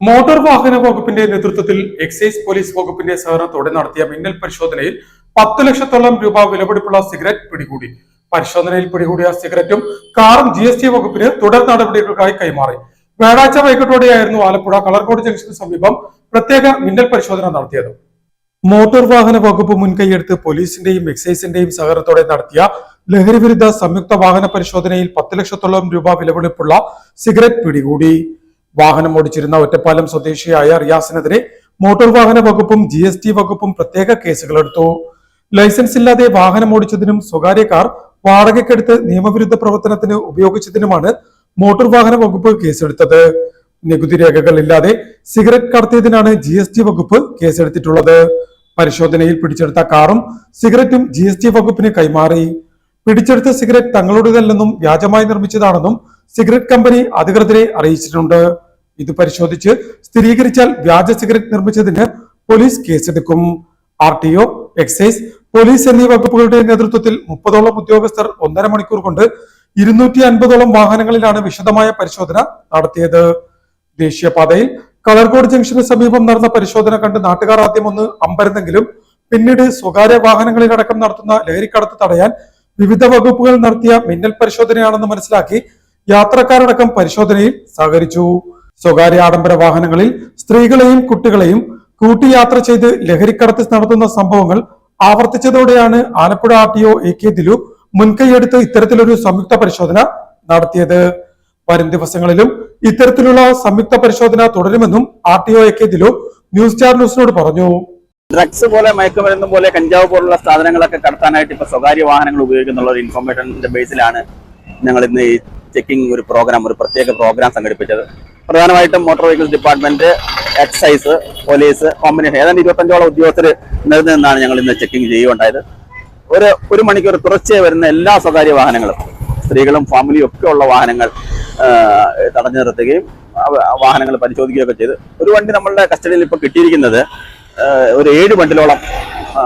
Motor വാഹന വകുപ്പിന്റെ നേതൃത്വത്തിൽ എക്സൈസ് പോലീസ് വകുപ്പിന്റെ സഹകരണത്തോടെ നടത്തിയ മിന്നൽ പരിശോധനയിൽ പത്ത് ലക്ഷത്തോളം രൂപ വിലപിടിപ്പുള്ള സിഗരറ്റ് പിടികൂടി. പരിശോധനയിൽ പിടികൂടിയ സിഗരറ്റും കാറും ജി എസ് ടി വകുപ്പിന് തുടർ നടപടികൾക്കായി കൈമാറി. വ്യാഴാഴ്ച വൈകിട്ടോടെയായിരുന്നു ആലപ്പുഴ കളർകോട് ജംഗ്ഷന് സമീപം പ്രത്യേക മിന്നൽ പരിശോധന നടത്തിയത്. മോട്ടോർ വാഹന വകുപ്പ് മുൻകൈയെടുത്ത് പോലീസിന്റെയും എക്സൈസിന്റെയും സഹകരണത്തോടെ നടത്തിയ ലഹരി വിരുദ്ധ സംയുക്ത വാഹന പരിശോധനയിൽ പത്ത് ലക്ഷത്തോളം രൂപ വിലപിടിപ്പുള്ള സിഗരറ്റ് പിടികൂടി. വാഹനം ഓടിച്ചിരുന്ന ഒറ്റപ്പാലം സ്വദേശിയായ റിയാസിനെതിരെ മോട്ടോർ വാഹന വകുപ്പും ജി എസ് ടി വകുപ്പും പ്രത്യേക കേസുകളെടുത്തു ലൈസൻസ് ഇല്ലാതെ വാഹനം ഓടിച്ചതിനും സ്വകാര്യ കാർ വാടകയ്ക്കെടുത്ത് നിയമവിരുദ്ധ പ്രവർത്തനത്തിന് ഉപയോഗിച്ചതിനുമാണ് മോട്ടോർ വാഹന വകുപ്പ് കേസെടുത്തത്. നികുതി രേഖകൾ ഇല്ലാതെ സിഗരറ്റ് കടത്തിയതിനാണ് ജി എസ് ടി വകുപ്പ് കേസെടുത്തിട്ടുള്ളത്. പരിശോധനയിൽ പിടിച്ചെടുത്ത കാറും സിഗരറ്റും ജി എസ് ടി വകുപ്പിന് കൈമാറി. പിടിച്ചെടുത്ത സിഗരറ്റ് തങ്ങളുടേതല്ലെന്നും വ്യാജമായി നിർമ്മിച്ചതാണെന്നും സിഗരറ്റ് കമ്പനി അധികൃതരെ അറിയിച്ചിട്ടുണ്ട്. ഇത് പരിശോധിച്ച് സ്ഥിരീകരിച്ചാൽ വ്യാജ സിഗരറ്റ് നിർമ്മിച്ചതിന് police കേസെടുക്കും. R T O excise police എന്നീ വകുപ്പുകളുടെ നേതൃത്വത്തിൽ മുപ്പതോളം ഉദ്യോഗസ്ഥർ ഒന്നര മണിക്കൂർ കൊണ്ട് ഇരുന്നൂറ്റി അൻപതോളം വാഹനങ്ങളിലാണ് വിശദമായ പരിശോധന നടത്തിയത്. ദേശീയപാതയിൽ കളർകോട് ജംഗ്ഷന് സമീപം നടന്ന പരിശോധന കണ്ട് നാട്ടുകാർ ആദ്യം ഒന്ന് അമ്പരന്നെങ്കിലും പിന്നീട് സ്വകാര്യ വാഹനങ്ങളിലടക്കം നടത്തുന്ന ലഹരിക്കടത്ത് തടയാൻ വിവിധ വകുപ്പുകൾ നടത്തിയ മിന്നൽ പരിശോധനയാണെന്ന് മനസ്സിലാക്കി യാത്രക്കാരടക്കം പരിശോധനയിൽ സഹകരിച്ചു. സ്വകാര്യ ആഡംബര വാഹനങ്ങളിൽ സ്ത്രീകളെയും കുട്ടികളെയും കൂട്ടിയാത്ര ചെയ്ത് ലഹരിക്കടത്ത് നടത്തുന്ന സംഭവങ്ങൾ ആവർത്തിച്ചതോടെയാണ് Alappuzha R T O A K Dilu മുൻകൈയെടുത്ത് ഇത്തരത്തിലൊരു സംയുക്ത പരിശോധന നടത്തിയത്. വരും ദിവസങ്ങളിലും ഇത്തരത്തിലുള്ള സംയുക്ത പരിശോധന തുടരുമെന്നും R T O A K Dilu News Star ന്യൂസിനോട് പറഞ്ഞു. ഡ്രഗ്സ് പോലെ മയക്കുമരുന്ന് പോലെ കഞ്ചാവ് പോലുള്ള സാധനങ്ങളൊക്കെ കടത്താനായിട്ട് ഇപ്പൊ സ്വകാര്യ വാഹനങ്ങൾ ഉപയോഗിക്കുന്നുള്ള ഒരു ബേസിലാണ് ഞങ്ങൾ ഇന്ന് ഈ ചെക്കിംഗ് ഒരു പ്രോഗ്രാം ഒരു പ്രത്യേക പ്രോഗ്രാം സംഘടിപ്പിച്ചത്. പ്രധാനമായിട്ടും motor vehicles department excise police combination ഏതാണ്ട് ഇരുപത്തഞ്ചോളം ഉദ്യോഗസ്ഥർ നിരന്ന് നിന്നാണ് ഞങ്ങൾ ഇന്ന് ചെക്കിംഗ് ചെയ്യുകയുണ്ടായത്. ഒരു ഒരു മണിക്കൂർ തുടർച്ചയായി വരുന്ന എല്ലാ സ്വകാര്യ വാഹനങ്ങളും സ്ത്രീകളും ഫാമിലിയും ഒക്കെ ഉള്ള വാഹനങ്ങൾ തടഞ്ഞു നിർത്തുകയും വാഹനങ്ങൾ പരിശോധിക്കുകയൊക്കെ ചെയ്ത്. ഒരു വണ്ടി നമ്മളുടെ കസ്റ്റഡിയിൽ ഇപ്പോൾ കിട്ടിയിരിക്കുന്നത് ഒരു ഏഴ് ബണ്ടിലോളം ആ,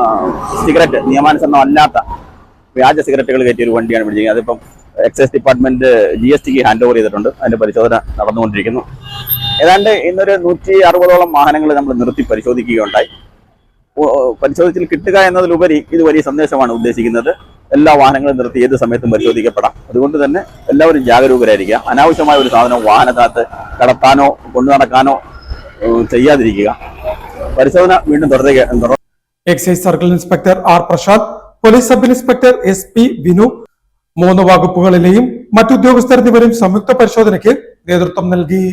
സിഗരറ്റ് നിയമാനുസരണം അല്ലാത്ത വ്യാജ സിഗരറ്റുകൾ കയറ്റിയ ഒരു വണ്ടിയാണ് പിടിച്ചിരിക്കുന്നത് അതിപ്പം എക്സൈസ് ഡിപ്പാർട്ട്മെന്റ് ജി എസ് ടിക്ക് ഹാൻഡ് ഓവർ ചെയ്തിട്ടുണ്ട്. അതിന്റെ പരിശോധന നടന്നുകൊണ്ടിരിക്കുന്നു. ഏതാണ്ട് ഇന്നൊരു നൂറ്റി അറുപതോളം വാഹനങ്ങൾ നമ്മൾ നിർത്തി പരിശോധിക്കുകയുണ്ടായി. പരിശോധിച്ചിൽ കിട്ടുക എന്നതിലുപരി ഇത് വലിയ സന്ദേശമാണ് ഉദ്ദേശിക്കുന്നത്. എല്ലാ വാഹനങ്ങളും നിർത്തി ഏത് സമയത്തും പരിശോധിക്കപ്പെടാം. അതുകൊണ്ട് തന്നെ എല്ലാവരും ജാഗരൂകരായിരിക്കുക. അനാവശ്യമായ ഒരു സാധനം വാഹനത്തിനകത്ത് കടത്താനോ കൊണ്ടു നടക്കാനോ ചെയ്യാതിരിക്കുക. പരിശോധന വീണ്ടും തുടരുക. Excise circle inspector R Prashanth police sub inspector S P Vinu മൂന്ന് വകുപ്പുകളിലെയും മറ്റുദ്യോഗസ്ഥർ എന്നിവരും സംയുക്ത പരിശോധനയ്ക്ക് നേതൃത്വം നൽകി.